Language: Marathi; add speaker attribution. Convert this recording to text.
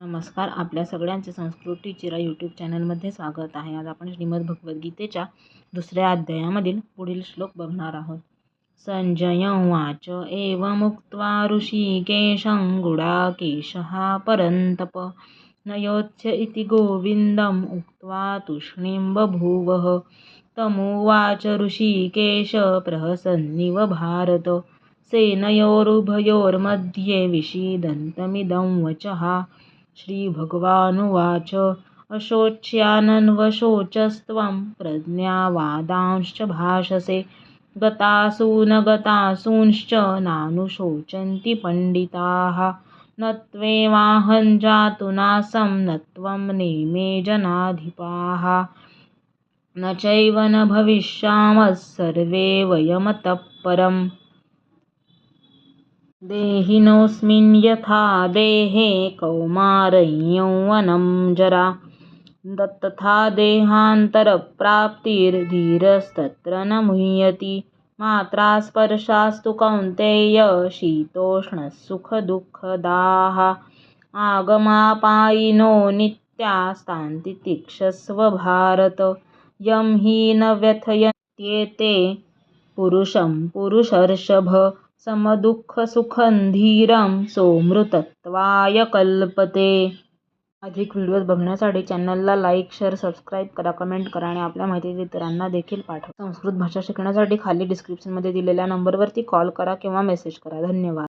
Speaker 1: नमस्कार. आपल्या सगळ्यांचे संस्कृती चिरा यूट्यूब चॅनलमध्ये स्वागत आहे. आज आपण श्रीमद भगवद्गीतेच्या दुसऱ्या अध्यायामधील पुढील श्लोक बघणार आहोत. संजय उवाच एवमुक्त्वा ऋषिकेशं गुडाकेशः परन्तप नयोत्स्य इति गोविन्दम् उक्त्वा तूष्णीं बभूवः। तमुवाच ऋषिकेश प्रहसन्निव भारत। सेनयोरुभयोर्मध्ये विषीदन्तमिदं वचः। श्रीभगवानुवाच अशोच्यानन्वशोचस्त्वं प्रज्ञावादांश्च भाषसे गतासून गतासूंश्च नानुशोचन्ति पण्डिताः। न त्वेवाहं जातु नासं न त्वं नेमे जनाधिपाः। न चैव न भविष्यामः सर्वे वयमतः परम्। देहिनोऽस्मिन् यथा देहे कौमारं यौवनं जरा। तथा देहान्तरप्राप्तिर्धीरस्तत्र न मुह्यति। मात्रा स्पर्शास्तु कौन्तेय शीतोष्णसुखदुःखदाः। आगमापायिनो नित्यास्तान्ति तिक्षस्व भारत यं हि न व्यथयन्त्येते। पुरुषं पुरुषर्षभ। समदुःखसुखं धीरं सोमृतत्वाय कल्पते. अधिक व्हिडिओज बघण्यासाठी चॅनलला लाईक शेअर सबस्क्राईब करा कमेंट करा आणि आपल्या माहिती इतरांना देखील पाठवा. संस्कृत भाषा शिकण्यासाठी खाली डिस्क्रिप्शनमध्ये दिलेल्या नंबरवरती कॉल करा किंवा मेसेज करा. धन्यवाद.